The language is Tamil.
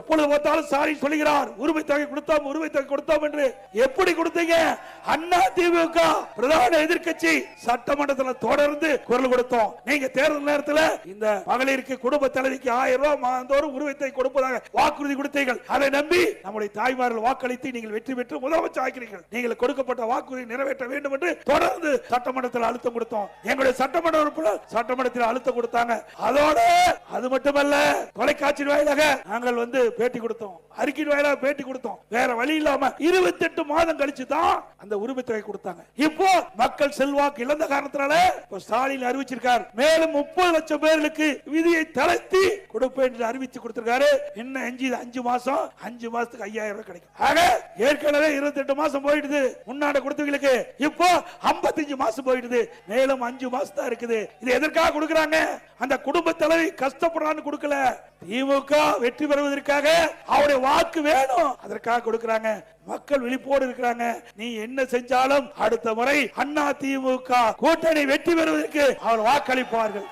எப்பொழுது பார்த்தாலும் சாரி சொல்லுகிறார். உரிமை தொகை கொடுத்தோம் உரிமை தொகை கொடுத்தோம் என்று. எப்படி கொடுத்தீங்க? அண்ணா திமுக பிரதான எதிர்க்கட்சி சட்டமன்றத்தில் தொடர்ந்து குரல் கொடுத்தோம். நீங்க தேர்தல் நேரத்தில் இந்த மகளிருக்கு குடும்ப தலைவிக்கு ஆயிரம் ரூபாய் மாதந்தோறும் உருவத்தை கொடுப்பதாக வாக்குறுதி கொடுத்தீர்கள். அதை நம்பி நம்முடைய தாய்மார்கள் வாக்களித்து நீங்கள் வெற்றி பெற்று முதலமைச்சர் ஆக்கிறீர்கள் நீங்கள் கொடுக்கப்பட்ட வாக்குறுதி நிறைவேற்ற வேண்டும் என்று தொடர்ந்து சட்டமன்றத்தில் அழுத்தம் கொடுத்தோம். எங்களுடைய சட்டமன்ற உறுப்பினர் சட்டமன்றத்தில் அழுத்தம் கொடுத்தாங்க. அதோட அது மட்டுமல்ல தொலைக்காட்சி வாயிலாக நாங்கள் வந்து பேட்டி கொடுத்தோம். அறிக்கை வாயிலாக பேட்டி கொடுத்தோம். வேற வழி இல்லாம இருபத்தி எட்டு மாதம் கழிச்சு தான் அந்த உரிமை கொடுத்தாங்க. இப்போ மக்கள் செல்வாக்கு இழந்த காரணத்தினால ஸ்டாலின் அறிவிச்சிருக்கார். மேலும் முப்பது லட்சம் பேர்களுக்கு விதியை தளர்த்தி கொடுப்பேன் என்று அறிவித்து கொடுத்திருக்காரு. இன்னும் அஞ்சு அஞ்சு மாசம் அஞ்சு மாசத்துக்கு ஐயாயிரம் ரூபாய் கிடைக்கும். ஆக ஏற்கனவே இருபத்தி எட்டு மாசம் போயிடுது. முன்னாடி கொடுத்தவங்களுக்கு இப்போ 55 மாசம் போயிடுது. மேலும் அஞ்சு மாசம் தான் இருக்குது. இது எதற்காக கொடுக்குறாங்க? அந்த குடும்ப தலைவி கஷ்டப்படுறான்னு கொடுக்கல. திமுக வெற்றி பெறுவதற்காக அவருடைய வாக்கு வேணும். அதற்காக கொடுக்கறாங்க. மக்கள் விழிப்போடு இருக்கிறாங்க. நீ என்ன செஞ்சாலும் அடுத்த முறை அண்ணா திமுக கூட்டணி வெற்றி பெறுவதற்கு அவர் வாக்களிப்பார்கள்.